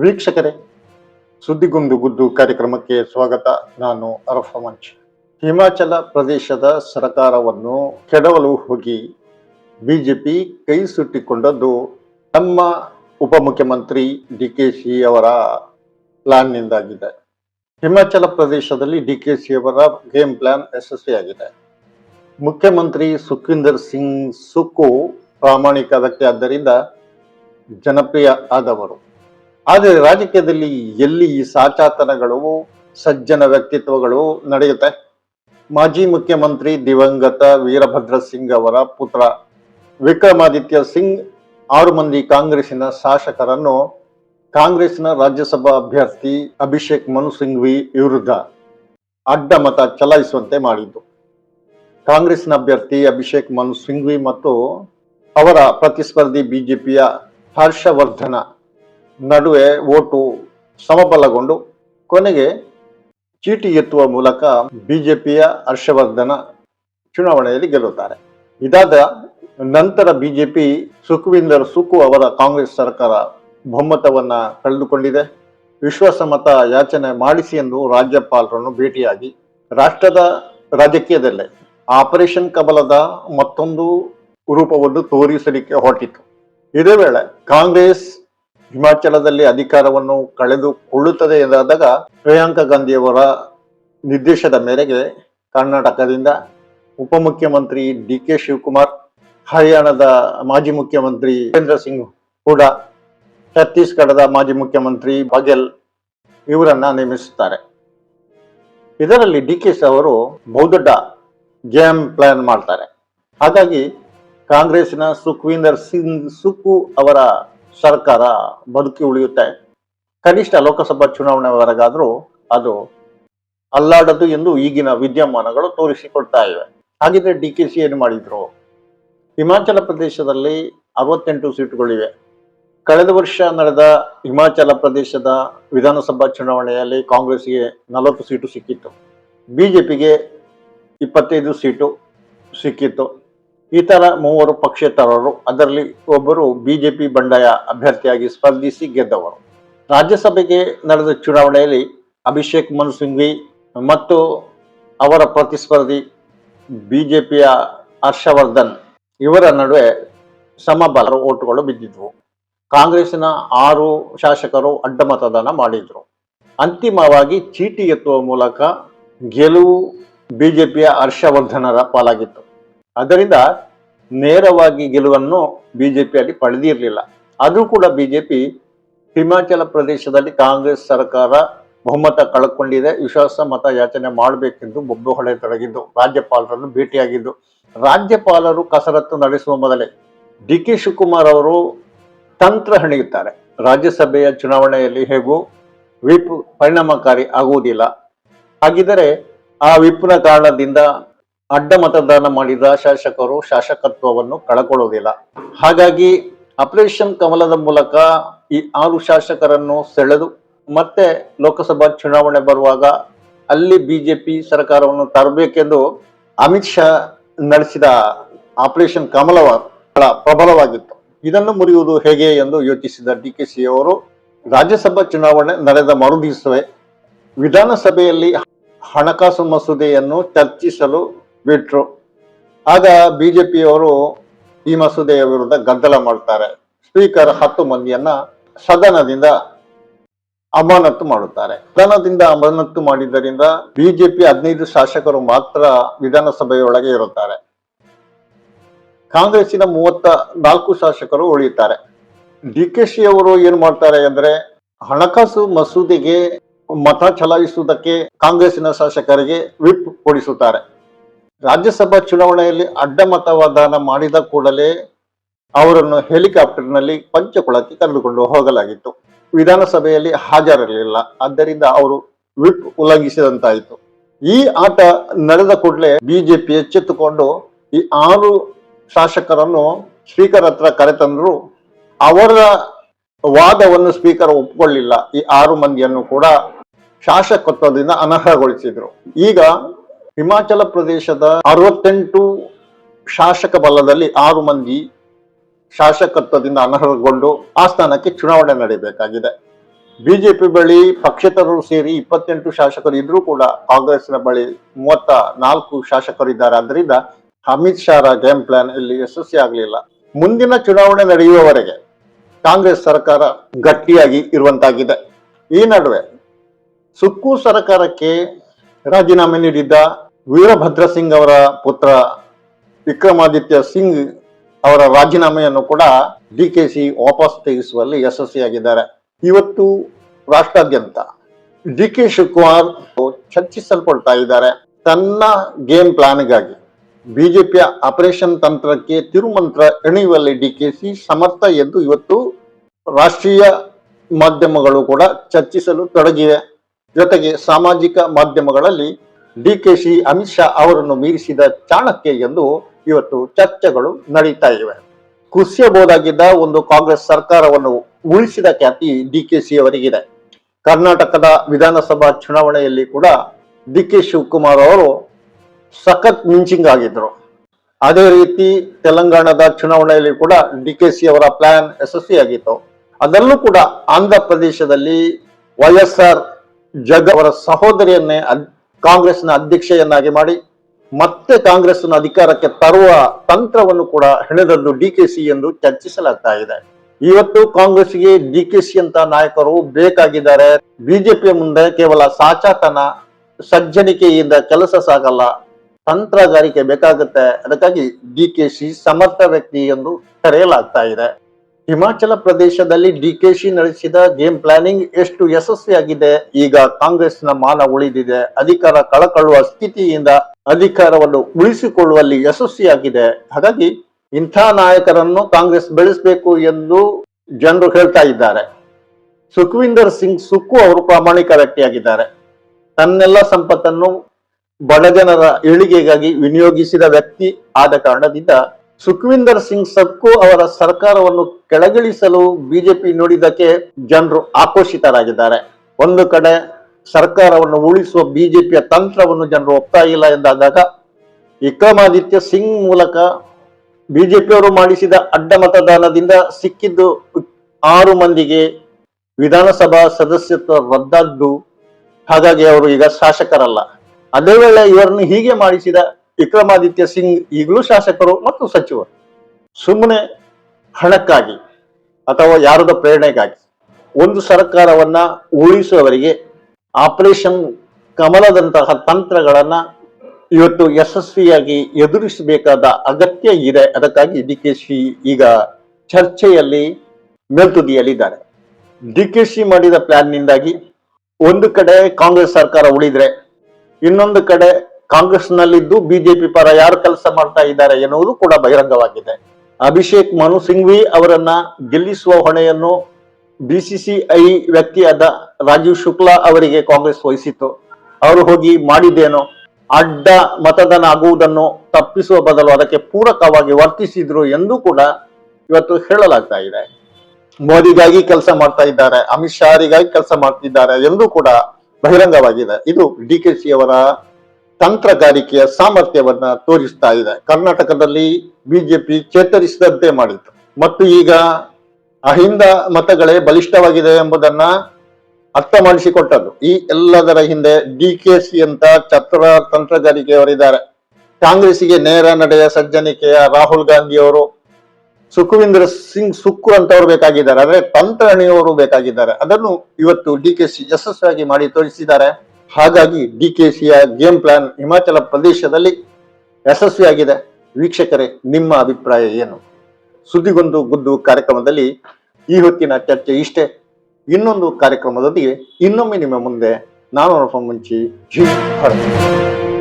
ವೀಕ್ಷಕರೇ, ಸುದ್ದಿಗುಂದು ಗುದ್ದು ಕಾರ್ಯಕ್ರಮಕ್ಕೆ ಸ್ವಾಗತ. ನಾನು ಅರಫ ಮಂಚ್. ಹಿಮಾಚಲ ಪ್ರದೇಶದ ಸರ್ಕಾರವನ್ನು ಕೆಡವಲು ಹೋಗಿ ಬಿಜೆಪಿ ಕೈ ಸುಟ್ಟಿಕೊಂಡದ್ದು ನಮ್ಮ ಉಪಮುಖ್ಯಮಂತ್ರಿ ಡಿ ಕೆ ಸಿ ಅವರ ಪ್ಲಾನ್ನಿಂದಾಗಿದೆ. ಹಿಮಾಚಲ ಪ್ರದೇಶದಲ್ಲಿ ಡಿ ಕೆ ಸಿ ಅವರ ಗೇಮ್ ಪ್ಲಾನ್ ಯಶಸ್ವಿಯಾಗಿದೆ ಮುಖ್ಯಮಂತ್ರಿ ಸುಖೀಂದರ್ ಸಿಂಗ್ ಸುಕ್ಕು ಪ್ರಾಮಾಣಿಕ ವ್ಯಕ್ತಿ ಆದ್ದರಿಂದ ಜನಪ್ರಿಯ ಆದವರು. ಆದರೆ ರಾಜಕೀಯದಲ್ಲಿ ಎಲ್ಲಿ ಈ ಸಾಚಾತನಗಳು, ಸಜ್ಜನ ವ್ಯಕ್ತಿತ್ವಗಳು ನಡೆಯುತ್ತೆ? ಮಾಜಿ ಮುಖ್ಯಮಂತ್ರಿ ದಿವಂಗತ ವೀರಭದ್ರ ಸಿಂಗ್ ಅವರ ಪುತ್ರ ವಿಕ್ರಮಾದಿತ್ಯ ಸಿಂಗ್ ಆರು ಮಂದಿ ಕಾಂಗ್ರೆಸ್ಸಿನ ಶಾಸಕರನ್ನು ಕಾಂಗ್ರೆಸ್ನ ರಾಜ್ಯಸಭಾ ಅಭ್ಯರ್ಥಿ ಅಭಿಷೇಕ್ ಮನು ಸಿಂಘ್ವಿ ವಿರುದ್ಧ ಅಡ್ಡ ಮತ ಚಲಾಯಿಸುವಂತೆ ಮಾಡಿದ್ದು. ಕಾಂಗ್ರೆಸ್ನ ಅಭ್ಯರ್ಥಿ ಅಭಿಷೇಕ್ ಮನು ಸಿಂಘ್ವಿ ಮತ್ತು ಅವರ ಪ್ರತಿಸ್ಪರ್ಧಿ ಬಿಜೆಪಿಯ ಹರ್ಷವರ್ಧನ ನಡುವೆ ಓಟು ಸಮಬಲಗೊಂಡು ಕೊನೆಗೆ ಚೀಟಿ ಎತ್ತುವ ಮೂಲಕ ಬಿಜೆಪಿಯ ಹರ್ಷವರ್ಧನ ಚುನಾವಣೆಯಲ್ಲಿ ಗೆಲ್ಲುತ್ತಾರೆ. ಇದಾದ ನಂತರ ಬಿಜೆಪಿ ಸುಖವಿಂದರ್ ಸುಖು ಅವರ ಕಾಂಗ್ರೆಸ್ ಸರ್ಕಾರ ಬಹುಮತವನ್ನ ಕಳೆದುಕೊಂಡಿದೆ. ವಿಶ್ವಾಸಮತ ಯಾಚನೆ ಮಾಡಿಸಿ ಎಂದು ರಾಜ್ಯಪಾಲರನ್ನು ಭೇಟಿಯಾಗಿ ರಾಷ್ಟ್ರದ ರಾಜಕೀಯದಲ್ಲೇ ಆಪರೇಷನ್ ಕಬಲದ ಮತ್ತೊಂದು ರೂಪವನ್ನು ತೋರಿಸಲಿಕ್ಕೆ ಹೊರಟಿತು. ಇದೇ ವೇಳೆ ಕಾಂಗ್ರೆಸ್ ಹಿಮಾಚಲದಲ್ಲಿ ಅಧಿಕಾರವನ್ನು ಕಳೆದುಕೊಳ್ಳುತ್ತದೆ ಎಂದಾದಾಗ ಪ್ರಿಯಾಂಕಾ ಗಾಂಧಿಯವರ ನಿರ್ದೇಶದ ಮೇರೆಗೆ ಕರ್ನಾಟಕದಿಂದ ಉಪಮುಖ್ಯಮಂತ್ರಿ ಡಿ ಕೆ ಶಿವಕುಮಾರ್, ಹರಿಯಾಣದ ಮಾಜಿ ಮುಖ್ಯಮಂತ್ರಿ ಭೂಪೇಂದ್ರ ಸಿಂಗ್ ಕೂಡ ಛತ್ತೀಸ್ಗಢದ ಮಾಜಿ ಮುಖ್ಯಮಂತ್ರಿ ಬಘೇಲ್ ಇವರನ್ನ ನೇಮಿಸುತ್ತಾರೆ. ಇದರಲ್ಲಿ ಡಿ ಕೆ ಅವರು ಬಹುದೊಡ್ಡ ಗೇಮ್ ಪ್ಲಾನ್ ಮಾಡ್ತಾರೆ. ಹಾಗಾಗಿ ಕಾಂಗ್ರೆಸ್ನ ಸುಖ್ವೀಂದರ್ ಸಿಂಗ್ ಸುಕ್ಕು ಅವರ ಸರ್ಕಾರ ಬದುಕಿ ಉಳಿಯುತ್ತೆ. ಕನಿಷ್ಠ ಲೋಕಸಭಾ ಚುನಾವಣೆವರೆಗಾದರೂ ಅದು ಅಲ್ಲಾಡದು ಎಂದು ಈಗಿನ ವಿದ್ಯಮಾನಗಳು ತೋರಿಸಿಕೊಡ್ತಾ ಇವೆ. ಹಾಗಿದ್ರೆ ಡಿ ಕೆ ಸಿ ಏನು ಮಾಡಿದ್ರು? ಹಿಮಾಚಲ ಪ್ರದೇಶದಲ್ಲಿ ಅರವತ್ತೆಂಟು ಸೀಟುಗಳಿವೆ. ಕಳೆದ ವರ್ಷ ನಡೆದ ಹಿಮಾಚಲ ಪ್ರದೇಶದ ವಿಧಾನಸಭಾ ಚುನಾವಣೆಯಲ್ಲಿ ಕಾಂಗ್ರೆಸ್ಗೆ ನಲವತ್ತು ಸೀಟು ಸಿಕ್ಕಿತ್ತು. ಬಿಜೆಪಿಗೆ ಇಪ್ಪತ್ತೈದು ಸೀಟು ಸಿಕ್ಕಿತ್ತು. ಇತರ ಮೂವರು ಪಕ್ಷೇತರರು ಅದರಲ್ಲಿ ಒಬ್ಬರು ಬಿಜೆಪಿ ಬಂಡಾಯ ಅಭ್ಯರ್ಥಿಯಾಗಿ ಸ್ಪರ್ಧಿಸಿ ಗೆದ್ದವರು. ರಾಜ್ಯಸಭೆಗೆ ನಡೆದ ಚುನಾವಣೆಯಲ್ಲಿ ಅಭಿಷೇಕ್ ಮನು ಮತ್ತು ಅವರ ಪ್ರತಿಸ್ಪರ್ಧಿ ಬಿಜೆಪಿಯ ಹರ್ಷವರ್ಧನ್ ಇವರ ನಡುವೆ ಸಮಬಲ ಓಟುಗಳು ಬಿದ್ದಿದ್ವು. ಕಾಂಗ್ರೆಸ್ನ ಆರು ಶಾಸಕರು ಅಡ್ಡ ಮತದಾನ ಮಾಡಿದ್ರು. ಅಂತಿಮವಾಗಿ ಚೀಟಿ ಎತ್ತುವ ಮೂಲಕ ಗೆಲುವು ಬಿಜೆಪಿಯ ಹರ್ಷವರ್ಧನರ ಪಾಲಾಗಿತ್ತು. ಅದರಿಂದ ನೇರವಾಗಿ ಗೆಲುವನ್ನು ಬಿಜೆಪಿಯಲ್ಲಿ ಪಡೆದಿರಲಿಲ್ಲ. ಆದರೂ ಕೂಡ ಬಿಜೆಪಿ ಹಿಮಾಚಲ ಪ್ರದೇಶದಲ್ಲಿ ಕಾಂಗ್ರೆಸ್ ಸರ್ಕಾರ ಬಹುಮತ ಕಳ್ಕೊಂಡಿದೆ. ವಿಶ್ವಾಸ ಮತ ಯಾಚನೆ ಮಾಡಬೇಕೆಂದು ಬೊಬ್ಬುಹೊಳೆ ಹೊಡೆತೊಡಗಿದ್ದು ರಾಜ್ಯಪಾಲರನ್ನು ಭೇಟಿಯಾಗಿದ್ದು. ರಾಜ್ಯಪಾಲರು ಕಸರತ್ತು ನಡೆಸುವ ಮೊದಲೇ ಡಿ ಕೆ ಶಿವಕುಮಾರ್ ಅವರು ತಂತ್ರ ಹೆಣೆಯುತ್ತಾರೆ. ರಾಜ್ಯಸಭೆಯ ಚುನಾವಣೆಯಲ್ಲಿ ಹೇಗೂ ವಿಪ್ ಪರಿಣಾಮಕಾರಿ ಆಗುವುದಿಲ್ಲ. ಹಾಗಿದ್ದರೆ ಆ ವಿಪ್ನ ಕಾರಣದಿಂದ ಅಡ್ಡ ಮತದಾನ ಮಾಡಿದ ಶಾಸಕರು ಶಾಸಕತ್ವವನ್ನು ಕಳಕೊಳ್ಳುವುದಿಲ್ಲ ಹಾಗಾಗಿ ಆಪರೇಷನ್ ಕಮಲದ ಮೂಲಕ ಈ ಆರು ಶಾಸಕರನ್ನು ಸೆಳೆದು ಮತ್ತೆ ಲೋಕಸಭಾ ಚುನಾವಣೆ ಬರುವಾಗ ಅಲ್ಲಿ ಬಿಜೆಪಿ ಸರ್ಕಾರವನ್ನು ತರಬೇಕೆಂದು ಅಮಿತ್ ಶಾ ನಡೆಸಿದ ಆಪರೇಷನ್ ಬಹಳ ಪ್ರಬಲವಾಗಿತ್ತು. ಇದನ್ನು ಮುರಿಯುವುದು ಹೇಗೆ ಎಂದು ಯೋಚಿಸಿದ ಡಿ ಕೆ ಸಿ ಅವರು, ರಾಜ್ಯಸಭಾ ಚುನಾವಣೆ ನಡೆದ ಮರುದಿವಸವೇ ವಿಧಾನಸಭೆಯಲ್ಲಿ ಹಣಕಾಸು ಮಸೂದೆಯನ್ನು ಚರ್ಚಿಸಲು ಬಿಟ್ರು. ಆಗ ಬಿಜೆಪಿಯವರು ಈ ಮಸೂದೆಯ ವಿರುದ್ಧ ಗದ್ದಲ ಮಾಡ್ತಾರೆ. ಸ್ಪೀಕರ್ ಹತ್ತು ಮಂದಿಯನ್ನ ಸದನದಿಂದ ಅಮಾನತ್ತು ಮಾಡುತ್ತಾರೆ. ಸದನದಿಂದ ಅಮಾನತ್ತು ಮಾಡಿದ್ದರಿಂದ ಬಿಜೆಪಿ ಹದಿನೈದು ಶಾಸಕರು ಮಾತ್ರ ವಿಧಾನಸಭೆಯೊಳಗೆ ಇರುತ್ತಾರೆ. ಕಾಂಗ್ರೆಸ್ಸಿನ ಮೂವತ್ತ ನಾಲ್ಕು ಶಾಸಕರು ಉಳಿಯುತ್ತಾರೆ. ಡಿ ಕೆ ಶಿ ಅವರು ಏನ್ ಮಾಡ್ತಾರೆ ಅಂದ್ರೆ ಹಣಕಾಸು ಮಸೂದೆಗೆ ಮತ ಚಲಾಯಿಸುವುದಕ್ಕೆ ಕಾಂಗ್ರೆಸ್ಸಿನ ಶಾಸಕರಿಗೆ ವಿಪ್ ಕೊಡಿಸುತ್ತಾರೆ. ರಾಜ್ಯಸಭಾ ಚುನಾವಣೆಯಲ್ಲಿ ಅಡ್ಡ ಮತದಾನ ಮಾಡಿದ ಕೂಡಲೇ ಅವರನ್ನು ಹೆಲಿಕಾಪ್ಟರ್ನಲ್ಲಿ ಪಂಚಕುಳಕ್ಕೆ ಕರೆದುಕೊಂಡು ಹೋಗಲಾಗಿತ್ತು. ವಿಧಾನಸಭೆಯಲ್ಲಿ ಹಾಜರಿರಲಿಲ್ಲ. ಆದ್ದರಿಂದ ಅವರು ವಿಪ್ ಉಲ್ಲಂಘಿಸಿದಂತಾಯಿತು. ಈ ಆಟ ನಡೆದ ಕೂಡಲೇ ಬಿಜೆಪಿ ಎಚ್ಚೆತ್ತುಕೊಂಡು ಈ ಆರು ಶಾಸಕರನ್ನು ಸ್ಪೀಕರ್ ಹತ್ರ ಕರೆತಂದ್ರು. ಅವರ ವಾದವನ್ನು ಸ್ಪೀಕರ್ ಒಪ್ಪಿಕೊಳ್ಳಿಲ್ಲ ಈ ಆರು ಮಂದಿಯನ್ನು ಕೂಡ ಶಾಸಕತ್ವದಿಂದ ಅನರ್ಹಗೊಳಿಸಿದ್ರು. ಈಗ ಹಿಮಾಚಲ ಪ್ರದೇಶದ ಅರವತ್ತೆಂಟು ಶಾಸಕ ಬಲದಲ್ಲಿ ಆರು ಮಂದಿ ಶಾಸಕತ್ವದಿಂದ ಅನರ್ಹಗೊಂಡು ಆ ಸ್ಥಾನಕ್ಕೆ ಚುನಾವಣೆ ನಡೆಯಬೇಕಾಗಿದೆ. ಬಿಜೆಪಿ ಬಳಿ ಪಕ್ಷೇತರರು ಸೇರಿ ಇಪ್ಪತ್ತೆಂಟು ಶಾಸಕರು ಇದ್ರೂ ಕೂಡ ಕಾಂಗ್ರೆಸ್ನ ಬಳಿ ಮೂವತ್ತ ನಾಲ್ಕು ಶಾಸಕರಿದ್ದಾರೆ ಆದ್ದರಿಂದ ಅಮಿತ್ ಶಾರ ಗೇಮ್ ಪ್ಲಾನ್ ಇಲ್ಲಿ ಯಶಸ್ವಿ ಆಗಲಿಲ್ಲ. ಮುಂದಿನ ಚುನಾವಣೆ ನಡೆಯುವವರೆಗೆ ಕಾಂಗ್ರೆಸ್ ಸರ್ಕಾರ ಗಟ್ಟಿಯಾಗಿ ಇರುವಂತಾಗಿದೆ. ಈ ನಡುವೆ ಸುಕ್ಕು ಸರ್ಕಾರಕ್ಕೆ ರಾಜೀನಾಮೆ ನೀಡಿದ್ದ ವೀರಭದ್ರ ಸಿಂಗ್ ಅವರ ಪುತ್ರ ವಿಕ್ರಮಾದಿತ್ಯ ಸಿಂಗ್ ಅವರ ರಾಜೀನಾಮೆಯನ್ನು ಕೂಡ ಡಿ ಕೆ ಸಿ ವಾಪಸ್ ತೆಗೆಸುವಲ್ಲಿ ಯಶಸ್ವಿಯಾಗಿದ್ದಾರೆ. ಇವತ್ತು ರಾಷ್ಟ್ರಾದ್ಯಂತ ಡಿ ಕೆ ಶಿವಕುಮಾರ್ ಚರ್ಚಿಸಲ್ಪಡ್ತಾ ಇದ್ದಾರೆ. ತನ್ನ ಗೇಮ್ ಪ್ಲಾನ್ಗಾಗಿ ಬಿಜೆಪಿಯ ಆಪರೇಷನ್ ತಂತ್ರಕ್ಕೆ ತಿರುಮಂತ್ರ ಎಣೆಯುವಲ್ಲಿ ಡಿ ಕೆ ಸಿ ಸಮರ್ಥ ಎಂದು ಇವತ್ತು ರಾಷ್ಟ್ರೀಯ ಮಾಧ್ಯಮಗಳು ಕೂಡ ಚರ್ಚಿಸಲು ತೊಡಗಿವೆ. ಜೊತೆಗೆ ಸಾಮಾಜಿಕ ಮಾಧ್ಯಮಗಳಲ್ಲಿ D K she Amit Shah ಅವರನ್ನು ಮೀರಿಸಿದ ಚಾಣಕ್ಯ ಎಂದು ಇವತ್ತು ಚರ್ಚೆಗಳು ನಡೀತಾ ಇವೆ. ಕುಸಿಯಬಹುದಾಗಿದ್ದ ಒಂದು ಕಾಂಗ್ರೆಸ್ ಸರ್ಕಾರವನ್ನು ಉಳಿಸಿದ ಖ್ಯಾತಿ ಡಿ ಕೆ ಸಿ ಅವರಿಗಿದೆ. ಕರ್ನಾಟಕದ ವಿಧಾನಸಭಾ ಚುನಾವಣೆಯಲ್ಲಿ ಕೂಡ ಡಿ ಕೆ ಶಿವಕುಮಾರ್ ಅವರು ಸಖತ್ ಮಿಂಚಿಂಗ್ ಆಗಿದ್ರು. ಅದೇ ರೀತಿ ತೆಲಂಗಾಣದ ಚುನಾವಣೆಯಲ್ಲಿ ಕೂಡ ಡಿ ಕೆ ಸಿ ಅವರ ಪ್ಲಾನ್ ಯಶಸ್ವಿಯಾಗಿತ್ತು. ಅದರಲ್ಲೂ ಕೂಡ ಆಂಧ್ರ ಪ್ರದೇಶದಲ್ಲಿ ವೈಎಸ್ಆರ್ ಎಸ್ ಆರ್ ಜಗ್ ಅವರ ಸಹೋದರಿಯನ್ನೇ ಕಾಂಗ್ರೆಸ್ನ ಅಧ್ಯಕ್ಷೆಯನ್ನಾಗಿ ಮಾಡಿ, ಮತ್ತೆ ಕಾಂಗ್ರೆಸ್ನ ಅಧಿಕಾರಕ್ಕೆ ತರುವ ತಂತ್ರವನ್ನು ಕೂಡ ಹೆಣೆದದ್ದು ಡಿ ಕೆ ಸಿ ಎಂದು ಚರ್ಚಿಸಲಾಗ್ತಾ ಇದೆ. ಇವತ್ತು ಕಾಂಗ್ರೆಸ್ಗೆ ಡಿ ಕೆ ಸಿ ಅಂತ ನಾಯಕರು ಬೇಕಾಗಿದ್ದಾರೆ. ಬಿಜೆಪಿಯ ಮುಂದೆ ಕೇವಲ ಸಾಚಾತನ, ಸಜ್ಜನಿಕೆಯಿಂದ ಕೆಲಸ ಸಾಗಲ್ಲ, ತಂತ್ರಗಾರಿಕೆ ಬೇಕಾಗುತ್ತೆ. ಅದಕ್ಕಾಗಿ ಡಿ ಕೆ ಸಿ ಸಮರ್ಥ ವ್ಯಕ್ತಿ ಎಂದು ಕರೆಯಲಾಗ್ತಾ ಇದೆ. ಹಿಮಾಚಲ ಪ್ರದೇಶದಲ್ಲಿ ಡಿಕೆಶಿ ನಡೆಸಿದ ಗೇಮ್ ಪ್ಲಾನಿಂಗ್ ಎಷ್ಟು ಯಶಸ್ವಿಯಾಗಿದೆ? ಈಗ ಕಾಂಗ್ರೆಸ್ನ ಮಾನ ಉಳಿದಿದೆ. ಅಧಿಕಾರ ಕಳಕೊಳ್ಳುವ ಸ್ಥಿತಿಯಿಂದ ಅಧಿಕಾರವನ್ನು ಉಳಿಸಿಕೊಳ್ಳುವಲ್ಲಿ ಯಶಸ್ವಿಯಾಗಿದೆ. ಹಾಗಾಗಿ ಇಂಥ ನಾಯಕರನ್ನು ಕಾಂಗ್ರೆಸ್ ಬೆಳೆಸಬೇಕು ಎಂದು ಜನರು ಹೇಳ್ತಾ ಇದ್ದಾರೆ. ಸುಖವಿಂದರ್ ಸಿಂಗ್ ಸುಕ್ಕು ಅವರು ಪ್ರಾಮಾಣಿಕ ವ್ಯಕ್ತಿಯಾಗಿದ್ದಾರೆ ತನ್ನೆಲ್ಲ ಸಂಪತ್ತನ್ನು ಬಡಜನರ ಏಳಿಗೆಗಾಗಿ ವಿನಿಯೋಗಿಸಿದ ವ್ಯಕ್ತಿ ಆದ ಕಾರಣದಿಂದ ಸುಖವಿಂದರ್ ಸಿಂಗ್ ಸಕ್ಕು ಅವರ ಸರ್ಕಾರವನ್ನು ಕೆಳಗಿಳಿಸಲು ಬಿಜೆಪಿ ನೋಡಿದ್ದಕ್ಕೆ ಜನರು ಆಕ್ರೋಶಿತರಾಗಿದ್ದಾರೆ. ಒಂದು ಕಡೆ ಸರ್ಕಾರವನ್ನು ಉಳಿಸುವ ಬಿಜೆಪಿಯ ತಂತ್ರವನ್ನು ಜನರು ಒಪ್ತಾ ಇಲ್ಲ ಎಂದಾದಾಗ ವಿಕ್ರಮಾದಿತ್ಯ ಸಿಂಗ್ ಮೂಲಕ ಬಿಜೆಪಿಯವರು ಮಾಡಿಸಿದ ಅಡ್ಡ ಮತದಾನದಿಂದ ಸಿಕ್ಕಿದ್ದು ಆರು ಮಂದಿಗೆ ವಿಧಾನಸಭಾ ಸದಸ್ಯತ್ವ ರದ್ದಾದ್ದು. ಹಾಗಾಗಿ ಅವರು ಈಗ ಶಾಸಕರಲ್ಲ. ಅದೇ ವೇಳೆ ಇವರನ್ನು ಹೀಗೆ ಮಾಡಿಸಿದ ವಿಕ್ರಮಾದಿತ್ಯ ಸಿಂಗ್ ಈಗಲೂ ಶಾಸಕರು ಮತ್ತು ಸಚಿವರು ಸುಮ್ಮನೆ ಹಣಕ್ಕಾಗಿ ಅಥವಾ ಯಾರದ ಪ್ರೇರಣೆಗಾಗಿ ಒಂದು ಸರ್ಕಾರವನ್ನ ಉಳಿಸುವವರಿಗೆ ಆಪರೇಷನ್ ಕಮಲದಂತಹ ತಂತ್ರಗಳನ್ನ ಇವತ್ತು ಯಶಸ್ವಿಯಾಗಿ ಎದುರಿಸಬೇಕಾದ ಅಗತ್ಯ ಇದೆ. ಅದಕ್ಕಾಗಿ ಡಿ ಕೆ ಶಿ ಈಗ ಚರ್ಚೆಯಲ್ಲಿ ಮೇಲ್ತುದಿಯಲ್ಲಿದ್ದಾರೆ. ಡಿ ಕೆ ಶಿ ಮಾಡಿದ ಪ್ಲಾನ್ನಿಂದಾಗಿ ಒಂದು ಕಡೆ ಕಾಂಗ್ರೆಸ್ ಸರ್ಕಾರ ಉಳಿದ್ರೆ ಇನ್ನೊಂದು ಕಡೆ ಕಾಂಗ್ರೆಸ್ನಲ್ಲಿದ್ದು ಬಿಜೆಪಿ ಪರ ಯಾರು ಕೆಲಸ ಮಾಡ್ತಾ ಇದ್ದಾರೆ ಎನ್ನುವುದು ಕೂಡ ಬಹಿರಂಗವಾಗಿದೆ. ಅಭಿಷೇಕ್ ಮನು ಸಿಂಘ್ವಿ ಅವರನ್ನ ಗೆಲ್ಲಿಸುವ ಹೊಣೆಯನ್ನು ಬಿಸಿಸಿಐ ವ್ಯಕ್ತಿಯಾದ ರಾಜೀವ್ ಶುಕ್ಲಾ ಅವರಿಗೆ ಕಾಂಗ್ರೆಸ್ ವಹಿಸಿತ್ತು. ಅವರು ಹೋಗಿ ಮಾಡಿದ್ದೇನೋ, ಅಡ್ಡ ಮತದಾನ ಆಗುವುದನ್ನು ತಪ್ಪಿಸುವ ಬದಲು ಅದಕ್ಕೆ ಪೂರಕವಾಗಿ ವರ್ತಿಸಿದ್ರು ಎಂದು ಕೂಡ ಇವತ್ತು ಹೇಳಲಾಗ್ತಾ ಇದೆ. ಮೋದಿಗಾಗಿ ಕೆಲಸ ಮಾಡ್ತಾ ಇದ್ದಾರೆ, ಅಮಿತ್ ಶಾರಿಗಾಗಿ ಕೆಲಸ ಮಾಡ್ತಿದ್ದಾರೆ ಎಂದು ಕೂಡ ಬಹಿರಂಗವಾಗಿದೆ. ಇದು ಡಿ ಕೆ ಸಿ ಅವರ ತಂತ್ರಗಾರಿಕೆಯ ಸಾಮರ್ಥ್ಯವನ್ನ ತೋರಿಸ್ತಾ ಇದೆ. ಕರ್ನಾಟಕದಲ್ಲಿ ಬಿಜೆಪಿ ಚೇತರಿಸಿದಂತೆ ಮಾಡಿತು ಮತ್ತು ಈಗ ಅಹಿಂದ ಮತಗಳೇ ಬಲಿಷ್ಠವಾಗಿದೆ ಎಂಬುದನ್ನ ಅರ್ಥ ಮಾಡಿಸಿಕೊಟ್ಟದ್ದು ಈ ಎಲ್ಲದರ ಹಿಂದೆ ಡಿ ಕೆ ಸಿ ಅಂತ ಚತ್ರ ತಂತ್ರಗಾರಿಕೆಯವರಿದ್ದಾರೆ ಕಾಂಗ್ರೆಸ್ಗೆ ನೇರ ನಡೆಯ ಸಜ್ಜನಿಕೆಯ ರಾಹುಲ್ ಗಾಂಧಿ ಅವರು ಸುಖವಿಂದ್ರ ಸಿಂಗ್ ಸುಕ್ಕು ಅಂತವರು ಬೇಕಾಗಿದ್ದಾರೆ. ಅಂದ್ರೆ ತಂತ್ರಣಿಯವರು ಬೇಕಾಗಿದ್ದಾರೆ. ಅದನ್ನು ಇವತ್ತು ಡಿ ಕೆ ಸಿ ಯಶಸ್ವಿಯಾಗಿ ಮಾಡಿ ತೋರಿಸಿದ್ದಾರೆ. ಹಾಗಾಗಿ ಡಿ ಕೆ ಸಿಯ ಗೇಮ್ ಪ್ಲಾನ್ ಹಿಮಾಚಲ ಪ್ರದೇಶದಲ್ಲಿ ಯಶಸ್ವಿಯಾಗಿದೆ ವೀಕ್ಷಕರೇ, ನಿಮ್ಮ ಅಭಿಪ್ರಾಯ ಏನು? ಸುದ್ದಿಗೊಂದು ಗುದ್ದು ಕಾರ್ಯಕ್ರಮದಲ್ಲಿ ಈ ಹೊತ್ತಿನ ಚರ್ಚೆ ಇಷ್ಟೇ. ಇನ್ನೊಂದು ಕಾರ್ಯಕ್ರಮದೊಂದಿಗೆ ಇನ್ನೊಮ್ಮೆ ನಿಮ್ಮ ಮುಂದೆ ನಾನು ಮುಂಚಿ ಜಿ ಭಾರತ್.